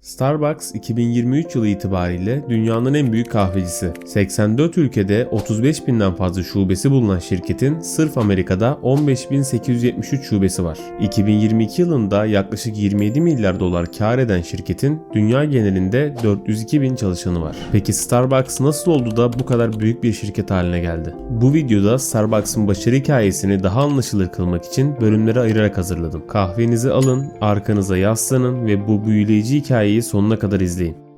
Starbucks 2023 yılı itibariyle dünyanın en büyük kahvecisi. 84 ülkede 35 binden fazla şubesi bulunan şirketin sırf Amerika'da 15.873 şubesi var. 2022 yılında yaklaşık 27 milyar dolar kar eden şirketin dünya genelinde 402 bin çalışanı var. Peki Starbucks nasıl oldu da bu kadar büyük bir şirket haline geldi? Bu videoda Starbucks'ın başarı hikayesini daha anlaşılır kılmak için bölümlere ayırarak hazırladım. Kahvenizi alın, arkanıza yaslanın ve bu büyüleyici hikayeyi sonuna kadar izleyin.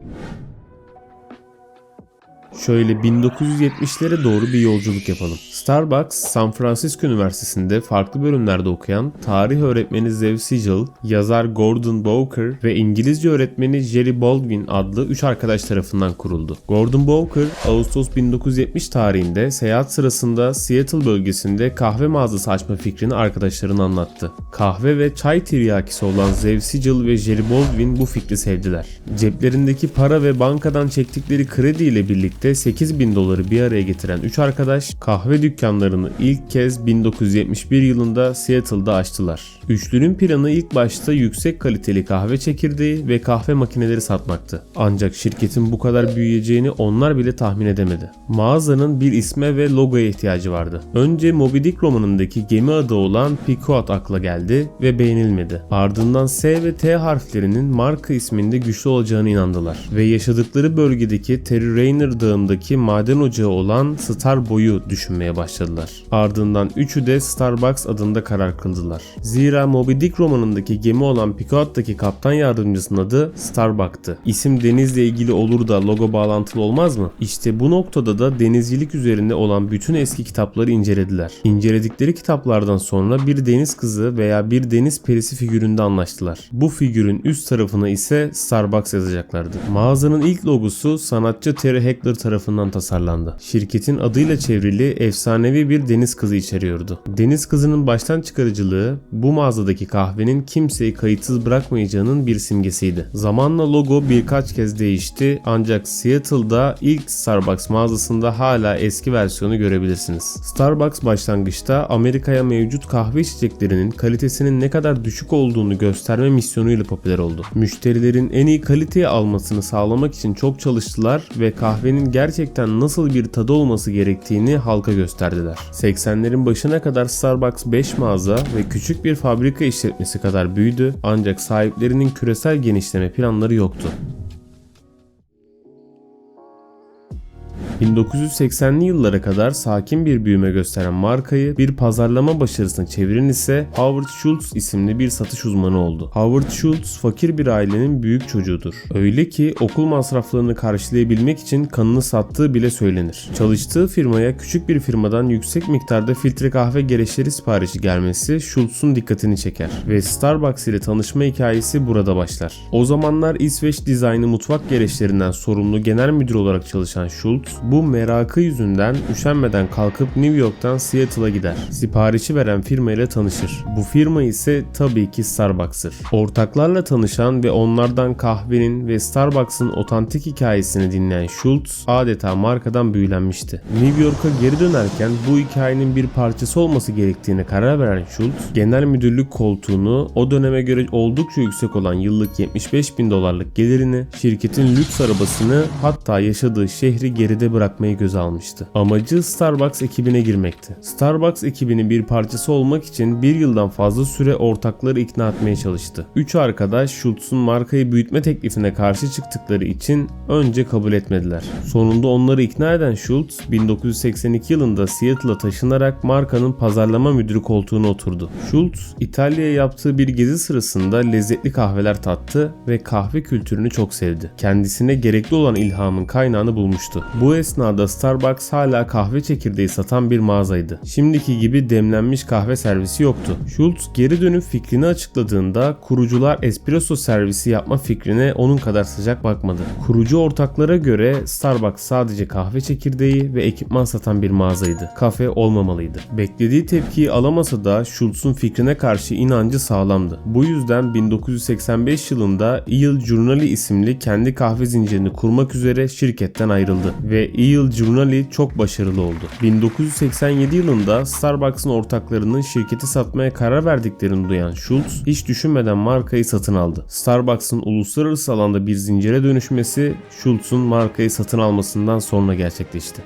Şöyle 1970'lere doğru bir yolculuk yapalım. Starbucks, San Francisco Üniversitesi'nde farklı bölümlerde okuyan tarih öğretmeni Zev Sigel, yazar Gordon Bowker ve İngilizce öğretmeni Jerry Baldwin adlı 3 arkadaş tarafından kuruldu. Gordon Bowker, Ağustos 1970 tarihinde seyahat sırasında Seattle bölgesinde kahve mağazası açma fikrini arkadaşlarına anlattı. Kahve ve çay tiryakisi olan Zev Sigel ve Jerry Baldwin bu fikri sevdiler. Ceplerindeki para ve bankadan çektikleri kredi ile birlikte 8 bin doları bir araya getiren 3 arkadaş kahve dükkanlarını ilk kez 1971 yılında Seattle'da açtılar. Üçlünün planı ilk başta yüksek kaliteli kahve çekirdeği ve kahve makineleri satmaktı. Ancak şirketin bu kadar büyüyeceğini onlar bile tahmin edemedi. Mağazanın bir isme ve logoya ihtiyacı vardı. Önce Moby Dick romanındaki gemi adı olan Pequot akla geldi ve beğenilmedi. Ardından S ve T harflerinin marka isminde güçlü olacağını inandılar ve yaşadıkları bölgedeki Terry Rayner dağındaki maden ocağı olan Starboy'u düşünmeye başladılar. Ardından üçü de Starbucks adında karar kıldılar. Zira Moby Dick romanındaki gemi olan Pequot'taki kaptan yardımcısının adı Starbuck'tı. İsim denizle ilgili olur da logo bağlantılı olmaz mı? İşte bu noktada da denizcilik üzerinde olan bütün eski kitapları incelediler. İnceledikleri kitaplardan sonra bir deniz kızı veya bir deniz perisi figüründe anlaştılar. Bu figürün üst tarafına ise Starbucks yazacaklardı. Mağazanın ilk logosu sanatçı Terry Heckler tarafından tasarlandı. Şirketin adıyla çevrili efsanevi bir deniz kızı içeriyordu. Deniz kızının baştan çıkarıcılığı bu mağazadaki kahvenin kimseyi kayıtsız bırakmayacağının bir simgesiydi. Zamanla logo birkaç kez değişti ancak Seattle'da ilk Starbucks mağazasında hala eski versiyonu görebilirsiniz. Starbucks başlangıçta Amerika'ya mevcut kahve içeceklerinin kalitesinin ne kadar düşük olduğunu gösterme misyonuyla popüler oldu. Müşterilerin en iyi kaliteyi almasını sağlamak için çok çalıştılar ve kahvenin gerçekten nasıl bir tadı olması gerektiğini halka gösterdiler. 80'lerin başına kadar Starbucks 5 mağaza ve küçük bir fabrika işletmesi kadar büyüdü ancak sahiplerinin küresel genişleme planları yoktu. 1980'li yıllara kadar sakin bir büyüme gösteren markayı bir pazarlama başarısına çeviren ise Howard Schultz isimli bir satış uzmanı oldu. Howard Schultz fakir bir ailenin büyük çocuğudur. Öyle ki okul masraflarını karşılayabilmek için kanını sattığı bile söylenir. Çalıştığı firmaya küçük bir firmadan yüksek miktarda filtre kahve gereçleri siparişi gelmesi Schultz'un dikkatini çeker ve Starbucks ile tanışma hikayesi burada başlar. O zamanlar İsveç dizaynı mutfak gereçlerinden sorumlu genel müdür olarak çalışan Schultz bu merakı yüzünden üşenmeden kalkıp New York'tan Seattle'a gider. Siparişi veren firma ile tanışır. Bu firma ise tabii ki Starbucks'ır. Ortaklarla tanışan ve onlardan kahvenin ve Starbucks'ın otantik hikayesini dinleyen Schultz adeta markadan büyülenmişti. New York'a geri dönerken bu hikayenin bir parçası olması gerektiğine karar veren Schultz, genel müdürlük koltuğunu o döneme göre oldukça yüksek olan yıllık 75 bin dolarlık gelirini, şirketin lüks arabasını hatta yaşadığı şehri geride bırakmayı göze almıştı. Amacı Starbucks ekibine girmekti. Starbucks ekibinin bir parçası olmak için bir yıldan fazla süre ortakları ikna etmeye çalıştı. Üç arkadaş Schultz'un markayı büyütme teklifine karşı çıktıkları için önce kabul etmediler. Sonunda onları ikna eden Schultz 1982 yılında Seattle'a taşınarak markanın pazarlama müdürü koltuğuna oturdu. Schultz İtalya'ya yaptığı bir gezi sırasında lezzetli kahveler tattı ve kahve kültürünü çok sevdi. Kendisine gerekli olan ilhamın kaynağını bulmuştu. Bu esnada Starbucks hala kahve çekirdeği satan bir mağazaydı. Şimdiki gibi demlenmiş kahve servisi yoktu. Schultz geri dönüp fikrini açıkladığında kurucular espresso servisi yapma fikrine onun kadar sıcak bakmadı. Kurucu ortaklara göre Starbucks sadece kahve çekirdeği ve ekipman satan bir mağazaydı. Kafe olmamalıydı. Beklediği tepkiyi alamasa da Schultz'un fikrine karşı inancı sağlamdı. Bu yüzden 1985 yılında Yale Journali isimli kendi kahve zincirini kurmak üzere şirketten ayrıldı ve El Giornale çok başarılı oldu. 1987 yılında Starbucks'ın ortaklarının şirketi satmaya karar verdiklerini duyan Schultz hiç düşünmeden markayı satın aldı. Starbucks'ın uluslararası alanda bir zincire dönüşmesi Schultz'un markayı satın almasından sonra gerçekleşti.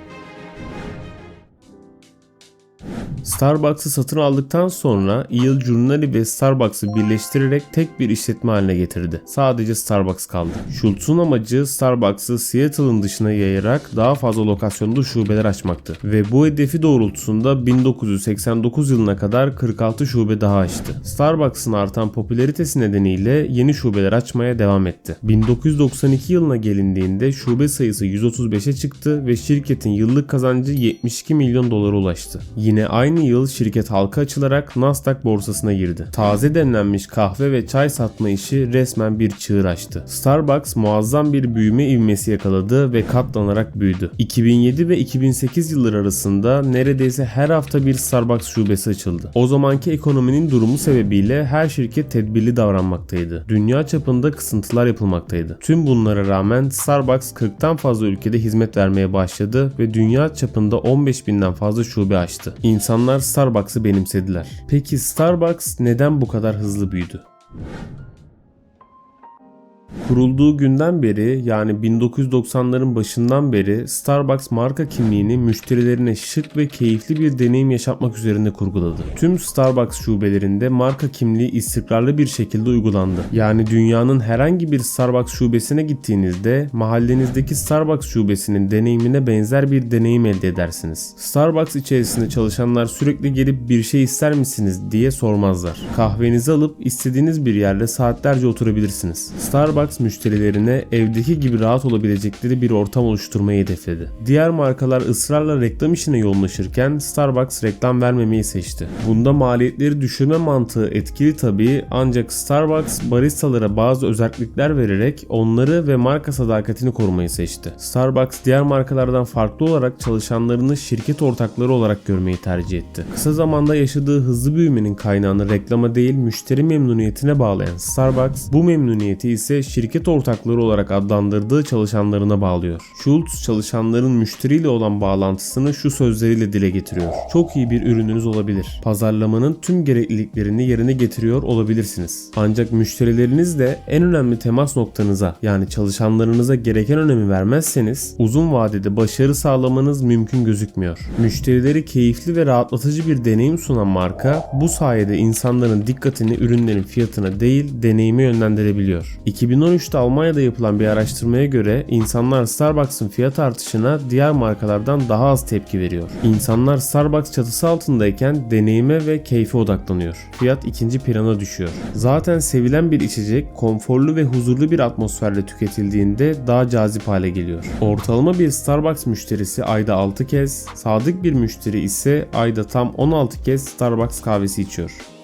Starbucks'ı satın aldıktan sonra El Giornale ve Starbucks'ı birleştirerek tek bir işletme haline getirdi. Sadece Starbucks kaldı. Schultz'un amacı Starbucks'ı Seattle'ın dışına yayarak daha fazla lokasyonda şubeler açmaktı. Ve bu hedefi doğrultusunda 1989 yılına kadar 46 şube daha açtı. Starbucks'ın artan popülaritesi nedeniyle yeni şubeler açmaya devam etti. 1992 yılına gelindiğinde şube sayısı 135'e çıktı ve şirketin yıllık kazancı 72 milyon dolara ulaştı. Yine aynı yıl şirket halka açılarak Nasdaq borsasına girdi. Taze demlenmiş kahve ve çay satma işi resmen bir çığır açtı. Starbucks muazzam bir büyüme ivmesi yakaladı ve katlanarak büyüdü. 2007 ve 2008 yılları arasında neredeyse her hafta bir Starbucks şubesi açıldı. O zamanki ekonominin durumu sebebiyle her şirket tedbirli davranmaktaydı. Dünya çapında kısıntılar yapılmaktaydı. Tüm bunlara rağmen Starbucks 40'tan fazla ülkede hizmet vermeye başladı ve dünya çapında 15 binden fazla şube açtı. İnsanlar Starbucks'ı benimsediler. Peki Starbucks neden bu kadar hızlı büyüdü? Kurulduğu günden beri yani 1990'ların başından beri Starbucks marka kimliğini müşterilerine şık ve keyifli bir deneyim yaşatmak üzerinde kurguladı. Tüm Starbucks şubelerinde marka kimliği istikrarlı bir şekilde uygulandı. Yani dünyanın herhangi bir Starbucks şubesine gittiğinizde mahallenizdeki Starbucks şubesinin deneyimine benzer bir deneyim elde edersiniz. Starbucks içerisinde çalışanlar sürekli gelip bir şey ister misiniz diye sormazlar. Kahvenizi alıp istediğiniz bir yerde saatlerce oturabilirsiniz. Starbucks müşterilerine evdeki gibi rahat olabilecekleri bir ortam oluşturmayı hedefledi. Diğer markalar ısrarla reklam işine yoğunlaşırken Starbucks reklam vermemeyi seçti. Bunda maliyetleri düşürme mantığı etkili tabii ancak Starbucks baristalara bazı özellikler vererek onları ve marka sadakatini korumayı seçti. Starbucks diğer markalardan farklı olarak çalışanlarını şirket ortakları olarak görmeyi tercih etti. Kısa zamanda yaşadığı hızlı büyümenin kaynağını reklama değil müşteri memnuniyetine bağlayan Starbucks bu memnuniyeti ise şirket ortakları olarak adlandırdığı çalışanlarına bağlıyor. Schultz çalışanların müşteriyle olan bağlantısını şu sözleriyle dile getiriyor. Çok iyi bir ürününüz olabilir. Pazarlamanın tüm gerekliliklerini yerine getiriyor olabilirsiniz. Ancak müşterileriniz de en önemli temas noktanıza yani çalışanlarınıza gereken önemi vermezseniz uzun vadede başarı sağlamanız mümkün gözükmüyor. Müşterileri keyifli ve rahatlatıcı bir deneyim sunan marka bu sayede insanların dikkatini ürünlerin fiyatına değil deneyime yönlendirebiliyor. 2013'te Almanya'da yapılan bir araştırmaya göre insanlar Starbucks'ın fiyat artışına diğer markalardan daha az tepki veriyor. İnsanlar Starbucks çatısı altındayken deneyime ve keyfe odaklanıyor. Fiyat ikinci plana düşüyor. Zaten sevilen bir içecek konforlu ve huzurlu bir atmosferle tüketildiğinde daha cazip hale geliyor. Ortalama bir Starbucks müşterisi ayda 6 kez, sadık bir müşteri ise ayda tam 16 kez Starbucks kahvesi içiyor.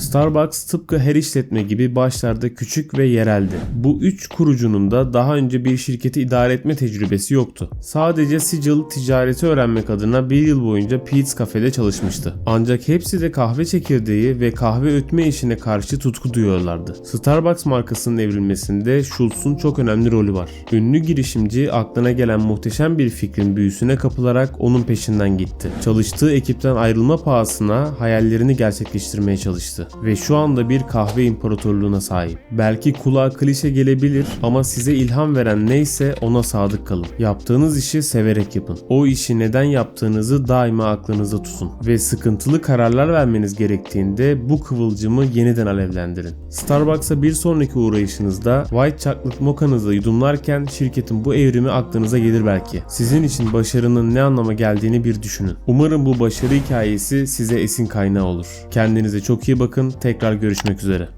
Starbucks tıpkı her işletme gibi başlarda küçük ve yereldi. Bu üç kurucunun da daha önce bir şirketi idare etme tecrübesi yoktu. Sadece Sigil ticareti öğrenmek adına bir yıl boyunca Pete's Cafe'de çalışmıştı. Ancak hepsi de kahve çekirdeği ve kahve ötme işine karşı tutku duyuyorlardı. Starbucks markasının evrilmesinde Schultz'un çok önemli rolü var. Ünlü girişimci aklına gelen muhteşem bir fikrin büyüsüne kapılarak onun peşinden gitti. Çalıştığı ekipten ayrılma pahasına hayallerini gerçekleştirmeye çalıştı ve şu anda bir kahve imparatorluğuna sahip. Belki kulağa klişe gelebilir ama size ilham veren neyse ona sadık kalın. Yaptığınız işi severek yapın. O işi neden yaptığınızı daima aklınızda tutun ve sıkıntılı kararlar vermeniz gerektiğinde bu kıvılcımı yeniden alevlendirin. Starbucks'a bir sonraki uğrayışınızda White Chocolate Mocha'nızı yudumlarken şirketin bu evrimi aklınıza gelir belki. Sizin için başarının ne anlama geldiğini bir düşünün. Umarım bu başarı hikayesi size esin kaynağı olur. Kendinize çok iyi bakın. Tekrar görüşmek üzere.